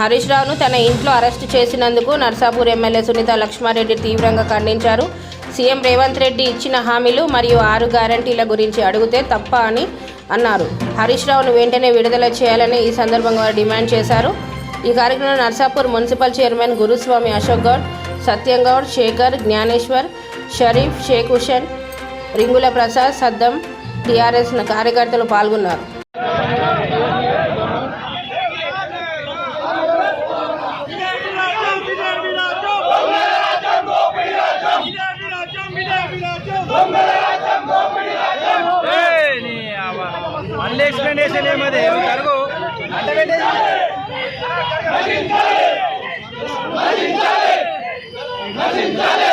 హరీష్ రావును తన ఇంట్లో అరెస్టు చేసినందుకు నర్సాపూర్ ఎమ్మెల్యే సునీత లక్ష్మారెడ్డి తీవ్రంగా ఖండించారు. సీఎం రేవంత్ రెడ్డి ఇచ్చిన హామీలు మరియు ఆరు గ్యారంటీల గురించి అడిగితే తప్ప అని అన్నారు. హరీష్ రావును వెంటనే విడుదల చేయాలని ఈ సందర్భంగా వారు డిమాండ్ చేశారు. ఈ కార్యక్రమంలో Narsapur municipal chairman Guruswamy Ashok Goud Satyamgoud Shekhar Gnaneshwar Sharif Sheikh హుషన్ రింగుల Prasad Saddam TRS కార్యకర్తలు పాల్గొన్నారు. ఫుల్ ఎక్స్ప్లెనేషన్ ఏమది జరుగు నశించాలి